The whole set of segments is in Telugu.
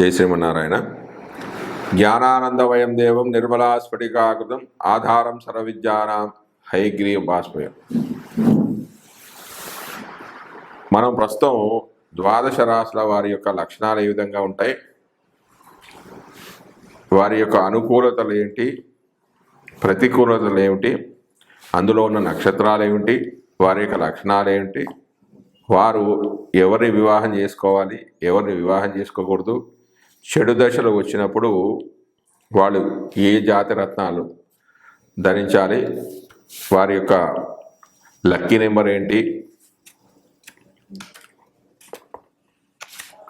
జై శ్రీమన్నారాయణ. జ్ఞానానందవయం దేవం నిర్మలా స్ఫటికాకృతం ఆధారం సర్వవిద్యానాం హైగ్రీ భాస్మయం. మనం ప్రస్తుతం ద్వాదశ రాశుల వారి యొక్క లక్షణాలు ఏ విధంగా ఉంటాయి? వారి యొక్క అనుకూలతలు ఏంటి? ప్రతికూలతలు ఏమిటి? అందులో ఉన్న నక్షత్రాలు ఏమిటి? వారి యొక్క లక్షణాలు ఏమిటి వారు ఎవరిని వివాహం చేసుకోవాలి? ఎవరిని వివాహం చేసుకోకూడదు? చెడు దశలు వచ్చినప్పుడు వాళ్ళు ఏ జాతి రత్నాలు ధరించాలి వారి యొక్క లక్కీ నెంబర్ ఏంటి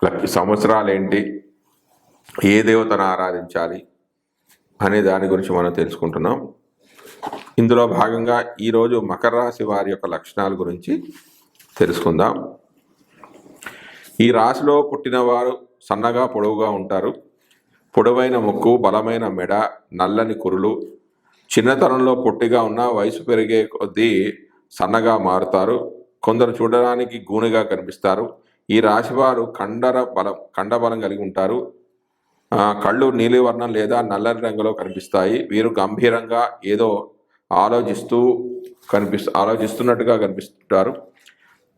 లక్కీ సంవత్సరాలు ఏంటి ఏ దేవతను ఆరాధించాలి అనే దాని గురించి మనం తెలుసుకుంటున్నాం. ఇందులో భాగంగా ఈరోజు మకర రాశి వారి యొక్క లక్షణాల గురించి తెలుసుకుందాం. ఈ రాశిలో పుట్టినవారు సన్నగా పొడవుగా ఉంటారు. పొడవైన ముక్కు బలమైన మెడ నల్లని కురులు. చిన్నతనంలో పొట్టిగా ఉన్న వయసు పెరిగే కొద్దీ సన్నగా మారుతారు. కొందరు చూడడానికి గూనెగా కనిపిస్తారు. ఈ రాశివారు కండర బలం కండబలం కలిగి ఉంటారు. కళ్ళు నీలివర్ణం లేదా నల్లని రంగులో కనిపిస్తాయి. వీరు గంభీరంగా ఏదో ఆలోచిస్తూ కనిపిస్తూ ఆలోచిస్తున్నట్టుగా కనిపిస్తుంటారు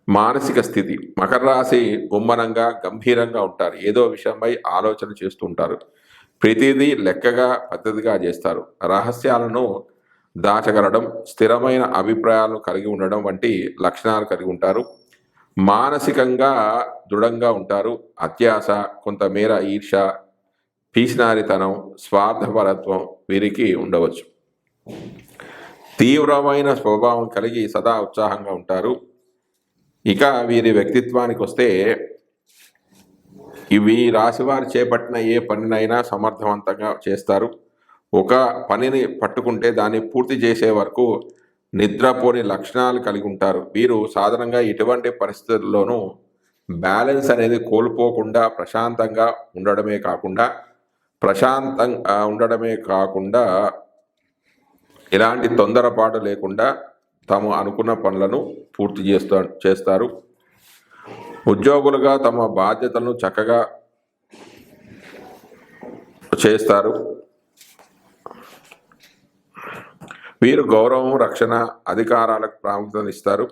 మానసిక స్థితి. మకర రాశి గుమ్మనంగా గంభీరంగా ఉంటారు. ఏదో విషయంపై ఆలోచన చేస్తూ ఉంటారు. ప్రతిదీ లెక్కగా పద్ధతిగా చేస్తారు. రహస్యాలను దాచగలడం స్థిరమైన అభిప్రాయాలను కలిగి ఉండడం వంటి లక్షణాలు కలిగి ఉంటారు. మానసికంగా దృఢంగా ఉంటారు. అత్యాశ కొంతమేర ఈర్ష పీసినారితనం స్వార్థపరత్వం వీరికి ఉండవచ్చు. తీవ్రమైన స్వభావం కలిగి సదా ఉత్సాహంగా ఉంటారు. ఇక వీరి వ్యక్తిత్వానికి వస్తే ఇవి రాశివారు చేపట్టిన ఏ పనినైనా సమర్థవంతంగా చేస్తారు. ఒక పనిని పట్టుకుంటే దాన్ని పూర్తి చేసే వరకు నిద్రపోని లక్షణాలు కలిగి ఉంటారు. వీరు సాధారణంగా ఎటువంటి పరిస్థితుల్లోనూ బ్యాలెన్స్ అనేది కోల్పోకుండా ప్రశాంతంగా ఉండడమే కాకుండా ప్రశాంతంగా ఉండడమే కాకుండా ఎలాంటి తొందరపాటు లేకుండా తాము అనుకున్న పనులను పూర్తి చేస్తా చేస్తారు. ఉద్యోగులుగా తమ బాధ్యతలను చక్కగా చేస్తారు. వీరు గౌరవం రక్షణ అధికారాలకు ప్రాముఖ్యత ఇస్తారు.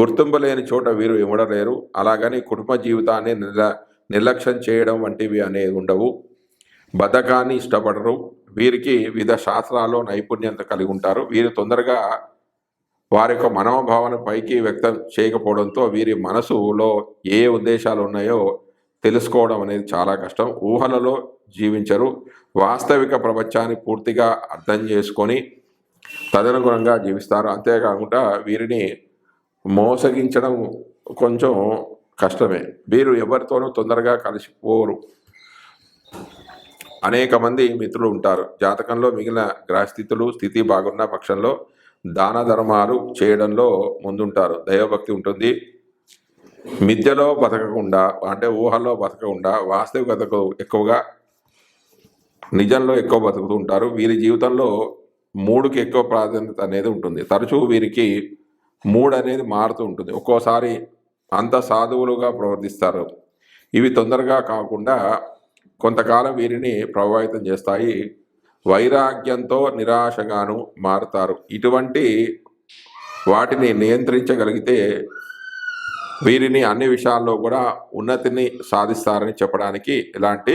గుర్తింపు లేని చోట వీరు ఇవ్వడలేరు అలాగని కుటుంబ జీవితాన్ని నిర్ల నిర్లక్ష్యం చేయడం వంటివి అనేవి ఉండవు. బద్ధకాన్ని ఇష్టపడరు. వీరికి వివిధ శాస్త్రాల్లో నైపుణ్యత కలిగి ఉంటారు. వీరు తొందరగా వారి యొక్క మనోభావన పైకి వ్యక్తం చేయకపోవడంతో వీరి మనసులో ఏ ఉద్దేశాలు ఉన్నాయో తెలుసుకోవడం అనేది చాలా కష్టం. ఊహలలో జీవించరు. వాస్తవిక ప్రపంచాన్ని పూర్తిగా అర్థం చేసుకొని తదనుగుణంగా జీవిస్తారు. అంతేకాకుండా వీరిని మోసగించడం కొంచెం కష్టమే. వీరు ఎవరితోనూ తొందరగా కలిసిపోరు. అనేక మంది మిత్రులు ఉంటారు. జాతకంలో మిగిలిన గ్రహస్థితులు స్థితి బాగున్న పక్షంలో దాన ధర్మాలు చేయడంలో ముందుంటారు. దైవభక్తి ఉంటుంది. మిథ్యలో బతకకుండా అంటే ఊహల్లో బతకకుండా వాస్తవికతకు ఎక్కువగా నిజంలో ఎక్కువ బతుకుతూ ఉంటారు. వీరి జీవితంలో మూడుకి ఎక్కువ ప్రాధాన్యత అనేది ఉంటుంది. తరచూ వీరికి మూడు అనేది మారుతూ ఉంటుంది. ఒక్కోసారి అంత సాధువులుగా ప్రవర్తిస్తారు. ఇవి తొందరగా కాకుండా కొంతకాలం వీరిని ప్రభావితం చేస్తాయి. వైరాగ్యంతో నిరాశగాను మారుతారు. ఇటువంటి వాటిని నియంత్రించగలిగితే వీరిని అన్ని విషయాల్లో కూడా ఉన్నతిని సాధిస్తారని చెప్పడానికి ఎలాంటి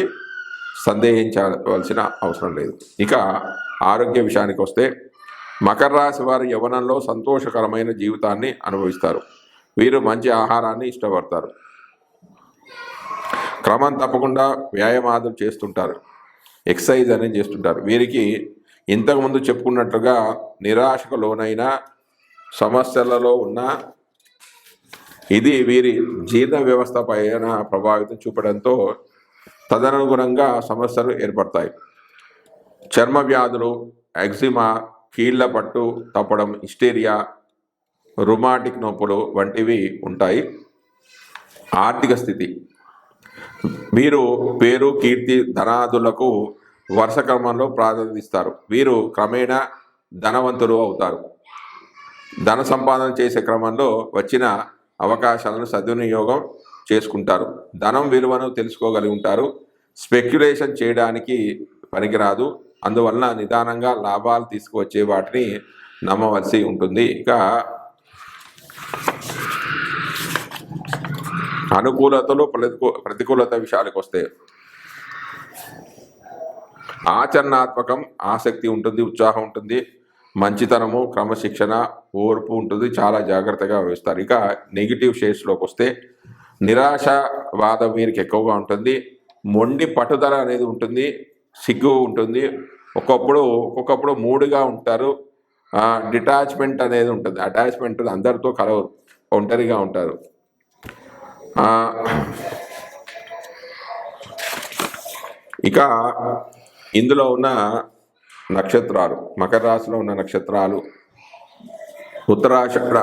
సందేహించవలసిన అవసరం లేదు. ఇక ఆరోగ్య విషయానికి వస్తే మకర రాశి వారి యవనంలో సంతోషకరమైన జీవితాన్ని అనుభవిస్తారు. వీరు మంచి ఆహారాన్ని ఇష్టపడతారు. క్రమం తప్పకుండా వ్యాయామాదులు చేస్తుంటారు. ఎక్సర్సైజ్ అనేది చేస్తుంటారు. వీరికి ఇంతకుముందు చెప్పుకున్నట్లుగా నిరాశకు లోనైన సమస్యలలో ఉన్న ఇది వీరి జీర్ణ వ్యవస్థ పైన ప్రభావితం చూపడంతో తదనుగుణంగా సమస్యలు ఏర్పడతాయి. చర్మ వ్యాధులు ఎగ్జిమా కీళ్ళ పట్టు తప్పడం హిస్టీరియా రుమాటిక్ నొప్పులు వంటివి ఉంటాయి. ఆర్థిక స్థితి వీరు పేరు కీర్తి ధనాదులకు వరుస క్రమంలో ప్రాధాన్యత ఇస్తారు వీరు క్రమేణా ధనవంతులు అవుతారు. ధన సంపాదన చేసే క్రమంలో వచ్చిన అవకాశాలను సద్వినియోగం చేసుకుంటారు. ధనం విలువను తెలుసుకోగలిగి ఉంటారు. స్పెక్యులేషన్ చేయడానికి పనికిరాదు. అందువలన నిదానంగా లాభాలు తీసుకువచ్చే వాటిని నమ్మవలసి ఉంటుంది. ఇక అనుకూలతలు ప్రతికూ ప్రతికూలత విషయాలకు వస్తే ఆచరణాత్మకం ఆసక్తి ఉంటుంది ఉత్సాహం ఉంటుంది మంచితనము క్రమశిక్షణ ఓర్పు ఉంటుంది చాలా జాగ్రత్తగా వేస్తారు. ఇక నెగిటివ్ షేడ్స్లోకి వస్తే నిరాశవాదం వీరికి ఎక్కువగా ఉంటుంది మొండి పట్టుదల అనేది ఉంటుంది సిగ్గు ఉంటుంది ఒక్కొప్పుడు ఒక్కొక్కప్పుడు మూడుగా ఉంటారు డిటాచ్మెంట్ అనేది ఉంటుంది అటాచ్మెంట్ అందరితో కలవరు ఒంటరిగా ఉంటారు. ఇక ఇందులో ఉన్న నక్షత్రాలు మకర రాశిలో ఉన్న నక్షత్రాలు ఉత్తరాషాఢ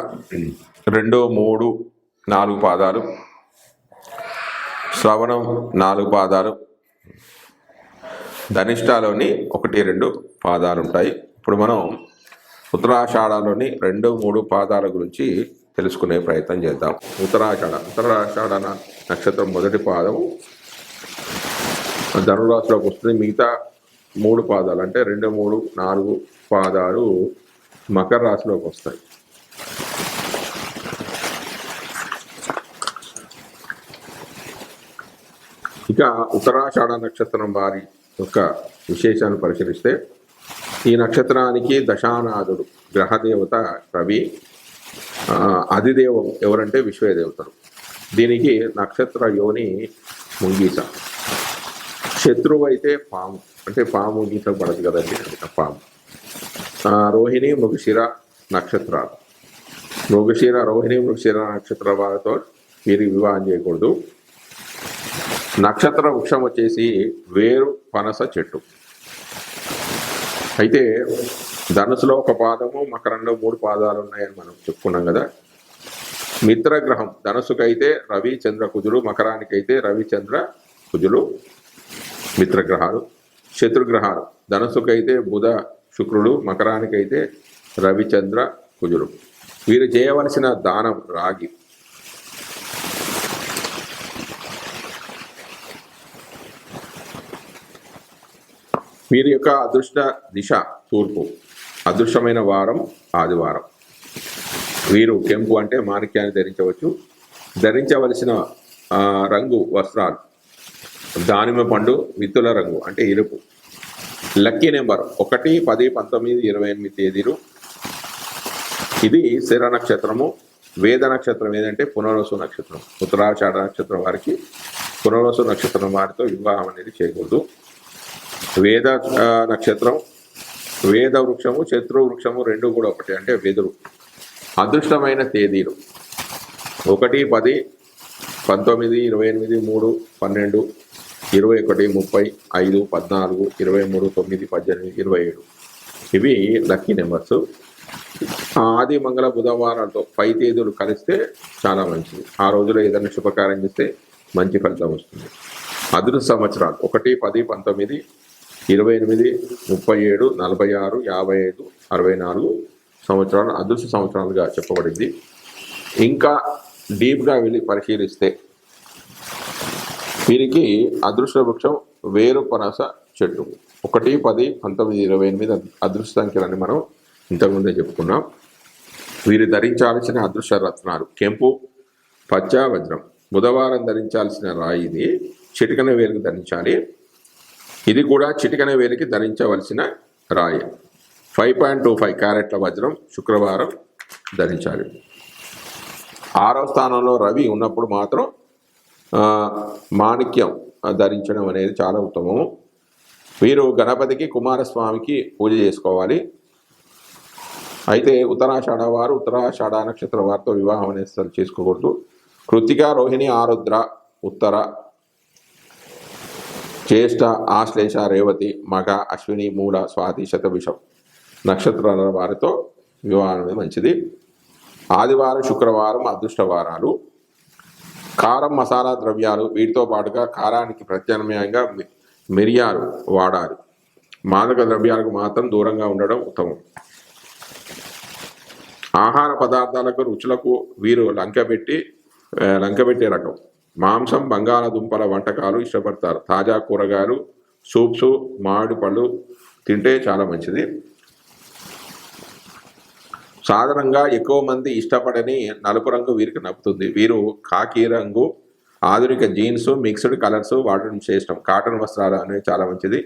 రెండు మూడు నాలుగు పాదాలు శ్రవణం నాలుగు పాదాలు ధనిష్టాలోని ఒకటి రెండు పాదాలు ఉంటాయి ఇప్పుడు మనం ఉత్తరాషాఢలోని రెండు మూడు పాదాల గురించి తెలుసుకునే ప్రయత్నం చేద్దాం. ఉత్తరాషాఢ ఉత్తరాషాఢ నక్షత్రం మొదటి పాదం. ధనురాశిలోకి వస్తుంది. మిగతా మూడు పాదాలు అంటే రెండు మూడు నాలుగు పాదాలు మకర రాశిలోకి వస్తాయి. ఇక ఉత్తరాషాఢ నక్షత్రం వారి యొక్క విశేషాన్ని పరిశీలిస్తే ఈ నక్షత్రానికి దశానాథుడు గ్రహదేవత రవి. అధిదేవం ఎవరంటే విశ్వదేవతలు దీనికి నక్షత్ర యోని ముంగీస. శత్రువు అయితే పాము. అంటే పాము గీత పడదు కదండి అందుక పాము. రోహిణి మృగశిర నక్షత్రాలు. మృగశిర రోహిణి మృగశిర నక్షత్ర వారితో వీరికి వివాహం చేయకూడదు. నక్షత్ర వృక్షం వచ్చేసి వేరు పనస చెట్టు. అయితే ధనుసులో ఒక పాదము మకరంలో మూడు పాదాలు ఉన్నాయని మనం చెప్పుకున్నాం కదా. మిత్రగ్రహం ధనుసుకైతే రవి చంద్ర కుజులు మకరానికైతే రవి చంద్ర కుజులు మిత్రగ్రహాలు. శత్రుగ్రహాలు ధనుసుకైతే బుధ శుక్రుడు మకరానికైతే రవిచంద్ర కుజులు వీరు చేయవలసిన దానం రాగి. వీరి యొక్క అదృష్ట దిశ తూర్పు. అదృష్టమైన వారం ఆదివారం. వీరు కెంపు అంటే మాణిక్యాన్ని ధరించవచ్చు. ధరించవలసిన రంగు వస్త్రాలు. దానిమ్మ పండు విత్తుల రంగు అంటే ఎరుపు లక్కీ నెంబర్ ఒకటి పది పంతొమ్మిది ఇరవై ఎనిమిది తేదీలు. ఇది శిర నక్షత్రము వేద నక్షత్రం ఏదంటే పునర్వసు నక్షత్రం ఉత్తరాచార నక్షత్రం వారికి పునర్వసు నక్షత్రం వారితో వివాహం అనేది చేయకూడదు. వేద నక్షత్రం వేద వృక్షము శత్రు వృక్షము రెండు కూడా ఒకటి. అంటే వెదురు. అదృష్టమైన తేదీలు. ఒకటి పది పంతొమ్మిది ఇరవై ఎనిమిది మూడు పన్నెండు ఇరవై ఒకటి ముప్పై ఐదు పద్నాలుగు ఇరవై మూడు తొమ్మిది పద్దెనిమిది ఇరవై ఏడు. ఇవి లక్కీ నెంబర్స్. ఆది మంగళ బుధవారాలతో పై తేదీలు కలిస్తే చాలా మంచిది. ఆ రోజులో ఏదైనా శుభకార్యం చేస్తే మంచి ఫలితం వస్తుంది. అదృష్ట సంవత్సరాలు. ఒకటి పది పంతొమ్మిది ఇరవై ఎనిమిది ముప్పై ఏడు నలభై ఆరు యాభై ఐదు అరవై నాలుగు సంవత్సరాలు అదృష్ట సంవత్సరాలుగా చెప్పబడింది. ఇంకా డీప్గా వెళ్ళి పరిశీలిస్తే వీరికి అదృష్ట వృక్షం వేరు పనస చెట్టు. ఒకటి పది పంతొమ్మిది ఇరవై ఎనిమిది అదృష్ట సంఖ్యలని మనం ఇంతకుముందే చెప్పుకున్నాం. వీరు ధరించాల్సిన అదృష్ట రత్నాలు కెంపు పచ్చ వజ్రం. బుధవారం ధరించాల్సిన రాయిని చిటికన వేలుకు ధరించాలి. ఇది కూడా చిటికన వేలికి ధరించవలసిన రాయి. ఫైవ్ పాయింట్ టూ ఫైవ్ క్యారెట్ల వజ్రం శుక్రవారం ధరించాలి. ఆరో స్థానంలో రవి ఉన్నప్పుడు మాత్రం మాణిక్యం ధరించడం అనేది చాలా ఉత్తమము. వీరు గణపతికి కుమారస్వామికి పూజ చేసుకోవాలి. అయితే ఉత్తరాషాఢ వారు ఉత్తరాషాఢ నక్షత్ర వారితో వివాహం అనేది చేసుకోకూడదు. కృతిక రోహిణి ఆరుద్ర ఉత్తర జ్యేష్ఠ ఆశ్లేష రేవతి మగ అశ్విని మూల స్వాతి శతభిషం నక్షత్రాల వారితో వివాహం మంచిది. ఆదివారం శుక్రవారం అదృష్టవారాలు. కారం మసాలా ద్రవ్యాలు వీటితో పాటుగా కారానికి ప్రత్యామ్నాయంగా మి- మిరియాలు వాడాలి. మాదక ద్రవ్యాలకు మాత్రం దూరంగా ఉండడం ఉత్తమం. ఆహార పదార్థాలకు రుచులకు వీరు లంకబెట్టి లంక లంకబెట్టే రకం. మాంసం బంగాళదుంపల వంటకాలు ఇష్టపడతారు. తాజా కూరగాయలు సూప్స్ మామిడి పళ్ళు తింటే చాలా మంచిది. సాధారణంగా ఎక్కువ మంది ఇష్టపడని నలుపు రంగు వీరికి నప్పుతుంది. వీరు కాకి రంగు ఆధునిక జీన్స్ మిక్స్డ్ కలర్స్ వాడడం చేస్తాం కాటన్ వస్త్రాలు అనేవి చాలా మంచిది.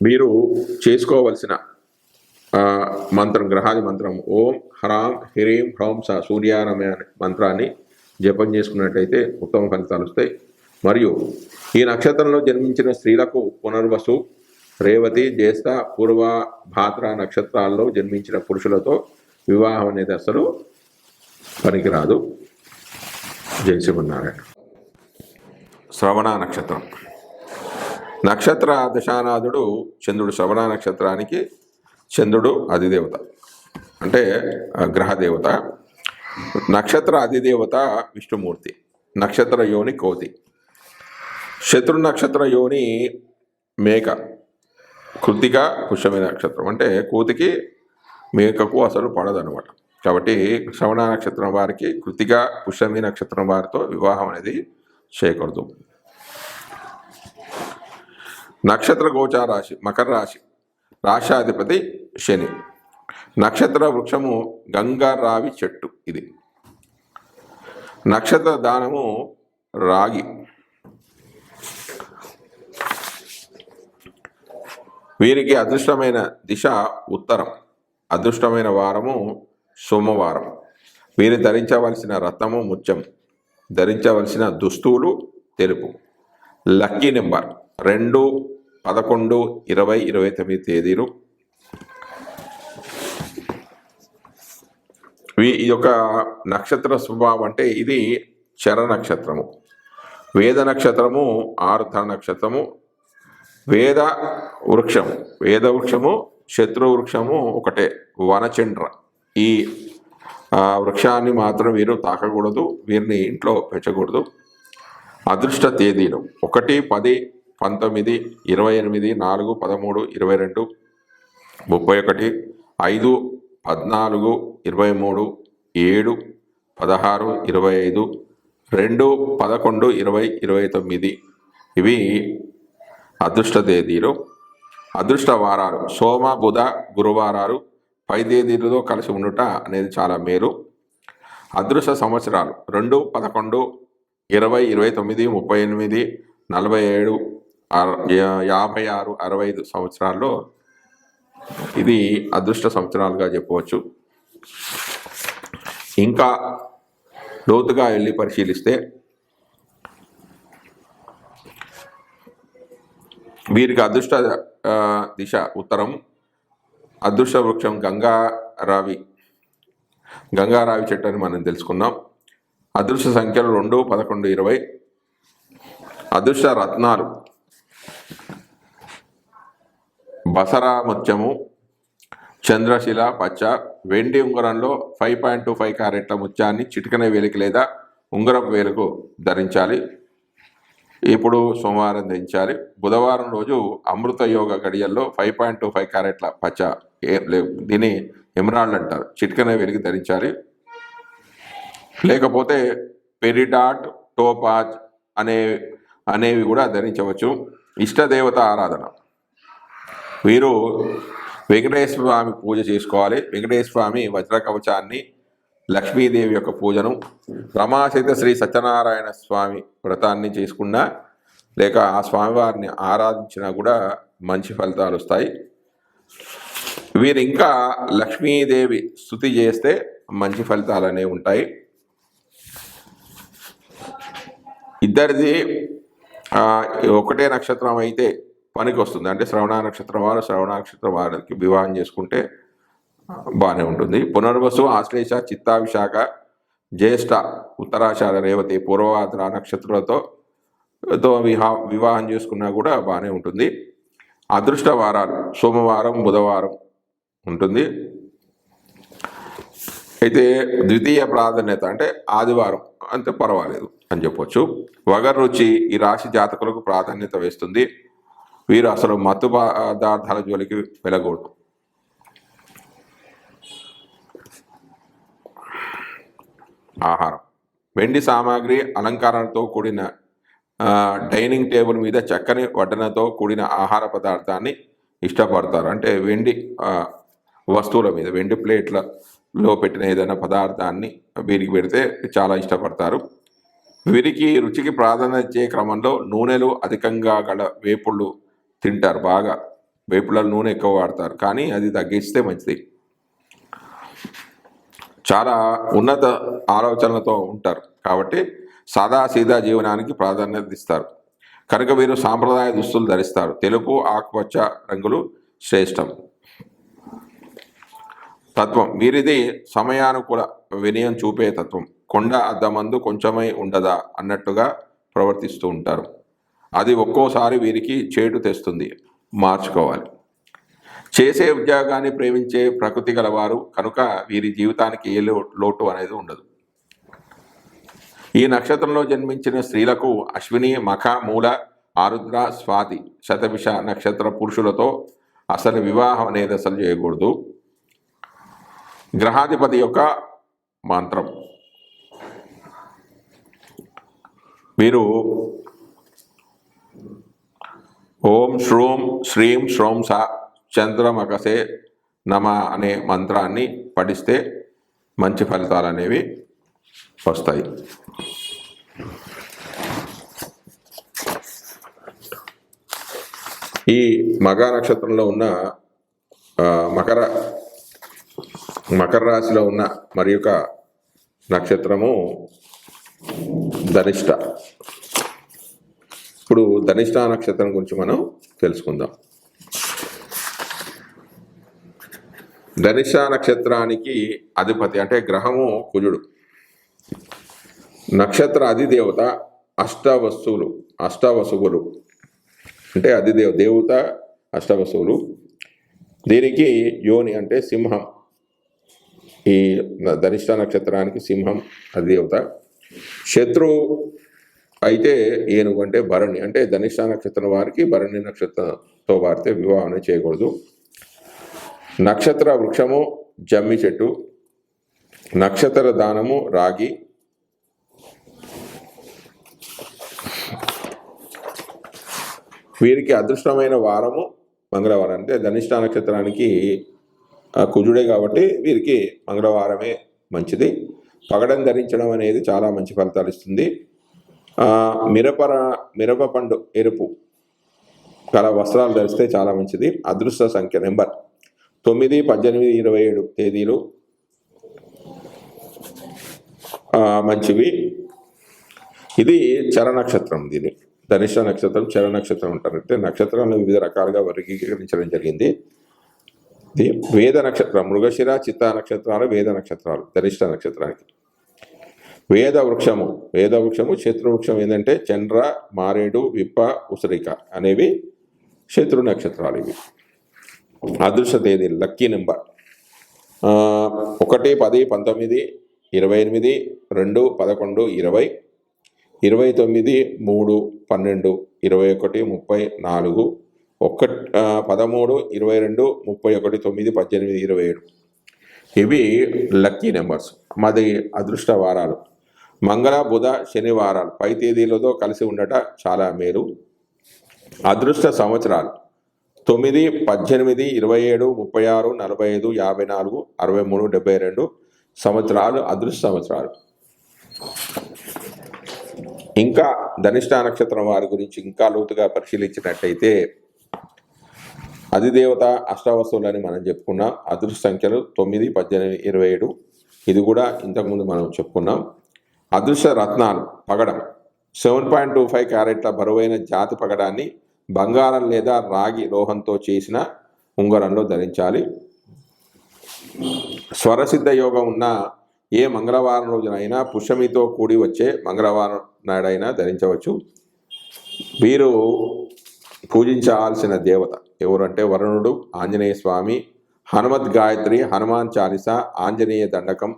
మీరు చేసుకోవలసిన మంత్రం గ్రహాది మంత్రం ఓం హ్రాం హ్రీం హ్రౌం స సూర్యానమే అనే మంత్రాన్ని జపం చేసుకున్నట్టయితే ఉత్తమ ఫలితాలు వస్తాయి. మరియు ఈ నక్షత్రంలో జన్మించిన స్త్రీలకు పునర్వసు రేవతి జ్యేష్ఠ పూర్వ భాద్ర నక్షత్రాల్లో జన్మించిన పురుషులతో వివాహం అనేది అసలు పనికిరాదు. జై శ్రీమన్నారాయణ. శ్రవణ నక్షత్రం. నక్షత్ర దశానాథుడు చంద్రుడు శ్రవణ నక్షత్రానికి చంద్రుడు అధిదేవత. అంటే గ్రహదేవత. నక్షత్ర అధిదేవత విష్ణుమూర్తి. నక్షత్ర యోని కోతి. శత్రు నక్షత్ర యోని మేక. కృతిక పుష్యమి నక్షత్రం. అంటే కోతికి మేకకు అసలు పడదనమాట కాబట్టి శ్రవణ నక్షత్రం వారికి కృతిక పుష్యమి నక్షత్రం వారితో వివాహం అనేది చేయకూడదు నక్షత్ర గోచార రాశి మకర రాశి. రాశాధిపతి శని. నక్షత్ర వృక్షము గంగారావి చెట్టు ఇది. నక్షత్ర దానము రాగి. వీరికి అదృష్టమైన దిశ ఉత్తరం. అదృష్టమైన వారము సోమవారం. వీరు ధరించవలసిన రత్నము ముత్యం. ధరించవలసిన దుస్తువులు తెలుపు. లక్కీ నెంబర్ రెండు పదకొండు ఇరవై ఇరవై తొమ్మిది తేదీలు. ఇది ఒక నక్షత్ర స్వభావం అంటే ఇది చర నక్షత్రము. వేద నక్షత్రము ఆర్ధ నక్షత్రము వేద వృక్షము. వేద వృక్షము శత్రు వృక్షము ఒకటే వనచండ్ర ఈ వృక్షాన్ని మాత్రం వీరు తాకకూడదు వీరిని ఇంట్లో పెంచకూడదు. అదృష్ట తేదీలు ఒకటి పది పంతొమ్మిది ఇరవై ఎనిమిది నాలుగు పదమూడు ఇరవై రెండు ముప్పై ఒకటి ఐదు పద్నాలుగు ఇరవై మూడు ఏడు పదహారు ఇరవై ఐదు రెండు పదకొండు ఇరవై ఇరవై తొమ్మిది ఇవి అదృష్ట తేదీలు. అదృష్ట వారాలు. సోమ బుధ గురువారాలు పై తేదీలతో కలిసి ఉండుట అనేది చాలా మేలు. అదృష్ట సంవత్సరాలు. రెండు పదకొండు ఇరవై ఇరవై తొమ్మిది ముప్పై ఎనిమిది నలభై ఏడు యాభై ఆరు అరవై ఐదు సంవత్సరాల్లో ఇది అదృష్ట సంవత్సరాలుగా చెప్పవచ్చు. ఇంకా లోతుగా వెళ్ళి పరిశీలిస్తే వీరికి అదృష్ట దిశ ఉత్తరం అదృష్ట వృక్షం గంగారావి గంగారావి చెట్టు అని మనం తెలుసుకున్నాం. అదృష్ట సంఖ్యలు రెండు పదకొండు ఇరవై. అదృష్ట రత్నాలు బసరాముత్యము చంద్రశిల పచ్చ వెండి ఉంగరంలో ఫైవ్ పాయింట్ టూ ఫైవ్ క్యారెట్ల ముత్యాన్ని చిటికన వేలికి లేదా ఉంగరపు వేలుకు ధరించాలి. ఇప్పుడు సోమవారం ధరించాలి. బుధవారం రోజు అమృత యోగ గడియల్లో ఫైవ్ పాయింట్ టూ ఫైవ్ క్యారెట్ల పచ్చ దీని దీన్ని ఎమరాల్డ్ అంటారు. చిటికన వెలికి ధరించాలి. లేకపోతే పెరిడాట్ టోపాజ్ అనే అనేవి కూడా ధరించవచ్చు. ఇష్టదేవత ఆరాధన. వీరు వెంకటేశ్వర స్వామి పూజ చేసుకోవాలి. వెంకటేశ్వర స్వామి వజ్ర కవచాన్ని లక్ష్మీదేవి యొక్క పూజను రమాసహిత శ్రీ సత్యనారాయణ స్వామి వ్రతాన్ని చేసుకున్నా లేక ఆ స్వామివారిని ఆరాధించినా కూడా మంచి ఫలితాలు వస్తాయి. వీరు ఇంకా లక్ష్మీదేవి స్థుతి చేస్తే మంచి ఫలితాలు అనేవి ఉంటాయి. ఇద్దరిది ఒకటే నక్షత్రం అయితే పనికి వస్తుంది అంటే శ్రవణ నక్షత్రం వారు శ్రవణ నక్షత్రం వారికి వివాహం చేసుకుంటే బాగానే ఉంటుంది. పునర్వసు ఆశ్లేష చిత్తా విశాఖ జ్యేష్ఠ ఉత్తరాషాఢ రేవతి పూర్వాద్ర నక్షత్రాలతో తో విహా వివాహం చేసుకున్నా కూడా బాగానే ఉంటుంది. అదృష్ట వారాలు సోమవారం బుధవారం ఉంటుంది. అయితే ద్వితీయ ప్రాధాన్యత అంటే ఆదివారం అంతే పర్వాలేదు అని చెప్పొచ్చు. వగర్ రుచి ఈ రాశి జాతకులకు ప్రాధాన్యత వేస్తుంది. వీరు అసలు మత్తు పదార్థాల జోలికి వెళ్ళకూడదు. ఆహారం. వెండి సామాగ్రి అలంకారాలతో కూడిన డైనింగ్ టేబుల్ మీద చక్కని వడ్డనతో కూడిన ఆహార పదార్థాన్ని ఇష్టపడతారు. అంటే వెండి వస్తువుల మీద వెండి ప్లేట్లలో పెట్టిన ఏదైనా పదార్థాన్ని వీరికి పెడితే చాలా ఇష్టపడతారు. వీరికి రుచికి ప్రాధాన్యత ఇచ్చే క్రమంలో నూనెలు అధికంగా గల వేపుళ్ళు తింటారు బాగా. వేపుల నూనె ఎక్కువ వాడతారు. కానీ అది తగ్గిస్తే మంచిది. చాలా ఉన్నత ఆలోచనలతో ఉంటారు. కాబట్టి సాదా సీదా జీవనానికి ప్రాధాన్యత ఇస్తారు. కనుక వీరు సాంప్రదాయ దుస్తులు ధరిస్తారు. తెలుపు ఆకుపచ్చ రంగులు శ్రేష్టం. తత్వం. వీరిది సమయానుకూల వినయం చూపే తత్వం. కొండ అద్దమందు కొంచెమై ఉండదా అన్నట్టుగా ప్రవర్తిస్తూ ఉంటారు. అది ఒక్కోసారి వీరికి చేటు తెస్తుంది. మార్చుకోవాలి. చేసే ఉద్యోగాన్ని ప్రేమించే ప్రకృతి గలవారు కనుక వీరి జీవితానికి ఏ లోటు అనేది ఉండదు. ఈ నక్షత్రంలో జన్మించిన స్త్రీలకు అశ్విని మఖ మూల ఆరుద్ర స్వాతి శతభిష నక్షత్ర పురుషులతో అసలు వివాహం అనేది అసలు చేయకూడదు. గ్రహాధిపతి యొక్క మంత్రం. మీరు ఓం శ్రూం శ్రీం శ్రోం సా చంద్రమకసే నమ అనే మంత్రాన్ని పఠిస్తే మంచి ఫలితాలు అనేవి వస్తాయి. ఈ మగ నక్షత్రంలో ఉన్న మకర మకర రాశిలో ఉన్న మరి యొక్క నక్షత్రము ధనిష్ట. ఇప్పుడు ధనిష్ట నక్షత్రం గురించి మనం తెలుసుకుందాం. ధనిష్ట నక్షత్రానికి అధిపతి అంటే గ్రహము కుజుడు. నక్షత్ర అధిదేవత అష్టవస్తువులు అష్టవసువులు అంటే అధిదేవ దేవత అష్టవసువులు దీనికి యోని అంటే సింహం. ఈ ధనిష్ట నక్షత్రానికి సింహం అధిదేవత. శత్రు అయితే ఏనుగు అంటే భరణి అంటే ధనిష్ట నక్షత్రం వారికి భరణి నక్షత్రంతో వారితే వివాహం చేయకూడదు. నక్షత్ర వృక్షము జమ్మి చెట్టు నక్షత్ర దానము రాగి. వీరికి అదృష్టమైన వారము మంగళవారం. అంటే ధనిష్ట నక్షత్రానికి ఆ, కుజుడే కాబట్టి వీరికి మంగళవారమే మంచిది. పగడం ధరించడం అనేది చాలా మంచి ఫలితాలు ఇస్తుంది. మిరపర మిరప పండు ఎరుపు. గల వస్త్రాలు ధరిస్తే చాలా మంచిది. అదృష్ట సంఖ్య నెంబర్. తొమ్మిది పద్దెనిమిది ఇరవై ఏడు తేదీలు. మంచివి. ఇది చర నక్షత్రం దీని. ధనిష్ట నక్షత్రం చర నక్షత్రం అంటారు. అంటే నక్షత్రాలను వివిధ రకాలుగా వర్గీకరించడం జరిగింది. ఇది వేద నక్షత్రం మృగశిర చిత్త నక్షత్రాలు వేద నక్షత్రాలు ధనిష్ట నక్షత్రానికి. వేద వృక్షము వేద వృక్షము శత్రు వృక్షం ఏంటంటే చంద్ర మారేడు విప్ప ఉసిరిక అనేవి శత్రు నక్షత్రాలు ఇవి. అదృష్ట తేదీ లక్కీ నెంబర్. ఒకటి పది పంతొమ్మిది ఇరవై ఎనిమిది రెండు పదకొండు ఇరవై ఇరవై తొమ్మిది మూడు పన్నెండు ఇరవై ఒకటి ముప్పై నాలుగు ఒక్క పదమూడు ఇరవై రెండు ముప్పై ఒకటి తొమ్మిది పద్దెనిమిది ఇరవై ఏడు. ఇవి లక్కీ నెంబర్స్. మాది అదృష్ట వారాలు. మంగళ బుధ శనివారాలు పై తేదీలతో కలిసి ఉండట చాలా మేలు. అదృష్ట సంవత్సరాలు తొమ్మిది పద్దెనిమిది ఇరవై ఏడు ముప్పై ఆరు నలభై ఐదు యాభై నాలుగు అరవై మూడు డెబ్బై రెండు సంవత్సరాలు అదృష్ట సంవత్సరాలు. ఇంకా ధనిష్ట నక్షత్రం వారి గురించి ఇంకా లోతుగా పరిశీలించినట్టయితే అధిదేవత అష్టావస్తువులని మనం చెప్పుకున్నాం. అదృష్ట సంఖ్యలు తొమ్మిది పద్దెనిమిది ఇరవై ఏడు. ఇది కూడా ఇంతకుముందు మనం చెప్పుకున్నాం. అదృశ్య రత్నాలు పగడం. సెవెన్ పాయింట్ టూ ఫైవ్ క్యారెట్ల బరువైన జాతి పగడాన్ని బంగారం లేదా రాగి లోహంతో చేసిన ఉంగరంలో ధరించాలి. స్వరసిద్ధ యోగం ఉన్న ఏ మంగళవారం రోజునైనా పుష్యమితో కూడి వచ్చే మంగళవారం నాడైనా ధరించవచ్చు. వీరు పూజించాల్సిన దేవత ఎవరంటే వరుణుడు ఆంజనేయ స్వామి హనుమత్ గాయత్రి హనుమాన్ చాలీస ఆంజనేయ దండకం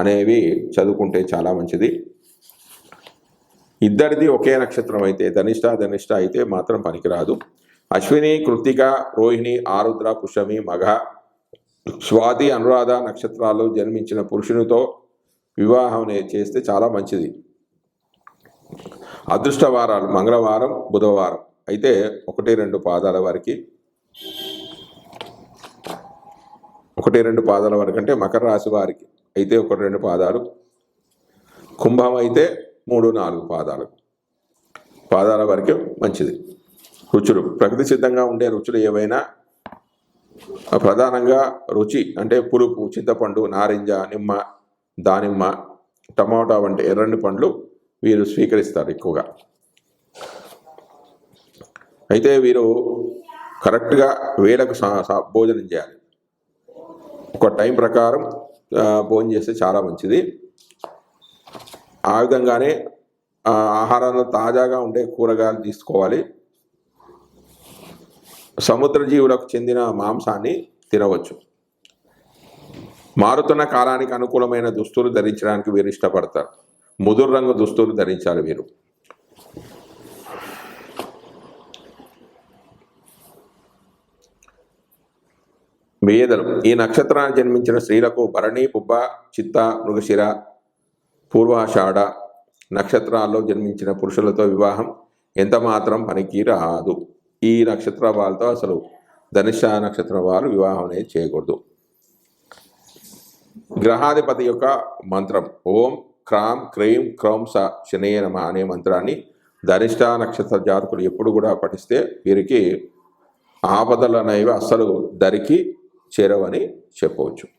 అనేవి చదువుకుంటే చాలా మంచిది. ఇద్దరిది ఒకే నక్షత్రం అయితే ధనిష్ట ధనిష్ట అయితే మాత్రం పనికిరాదు. అశ్విని కృత్తిక రోహిణి ఆరుద్ర పుష్యమి మఘ స్వాతి అనురాధ నక్షత్రాలు జన్మించిన పురుషునితో వివాహం చేస్తే చాలా మంచిది. అదృష్ట వారాలు మంగళవారం బుధవారం అయితే ఒకటి రెండు పాదాల వారికి ఒకటి రెండు పాదాల వరకు అంటే మకర రాశి వారికి అయితే ఒక రెండు పాదాలు. కుంభం అయితే మూడు నాలుగు పాదాలు. పాదాల వరకు మంచిది. రుచులు. ప్రకృతి సిద్ధంగా ఉండే రుచులు ఏవైనా? ప్రధానంగా రుచి అంటే పులుపు చింతపండు నారింజ నిమ్మ దానిమ్మ టమాటా వంటి ఎర్రని పండ్లు వీరు స్వీకరిస్తారు ఎక్కువగా. అయితే వీరు కరెక్ట్గా వేళకు భోజనం చేయాలి. ఒక టైం ప్రకారం భోజనం చేస్తే చాలా మంచిది. ఆ విధంగానే ఆహారంలో తాజాగా ఉండే కూరగాయలు తీసుకోవాలి. సముద్ర జీవులకు చెందిన మాంసాన్ని తినవచ్చు. మారుతున్న కాలానికి అనుకూలమైన దుస్తులు ధరించడానికి వీరు ఇష్టపడతారు. ముదురు రంగు దుస్తులు ధరించాలి వీరు. వేదలు ఈ నక్షత్రాన్ని జన్మించిన స్త్రీలకు భరణి పుబ్బ చిత్త మృగశిర పూర్వాషాఢ నక్షత్రాల్లో జన్మించిన పురుషులతో వివాహం ఎంత మాత్రం పనికి రాదు. ఈ నక్షత్ర వాళ్ళతో అసలు ధనుష నక్షత్రం వారు వివాహం అనేది చేయకూడదు. గ్రహాధిపతి యొక్క మంత్రం ఓం క్రాం క్రీం క్రౌం స శనయ నమ అనే మంత్రాన్ని ధనిష్ట నక్షత్ర జాతకులు ఎప్పుడు కూడా పఠిస్తే వీరికి ఆపదలు అనేవి అస్సలు దరికి చేరవని చెప్పవచ్చు.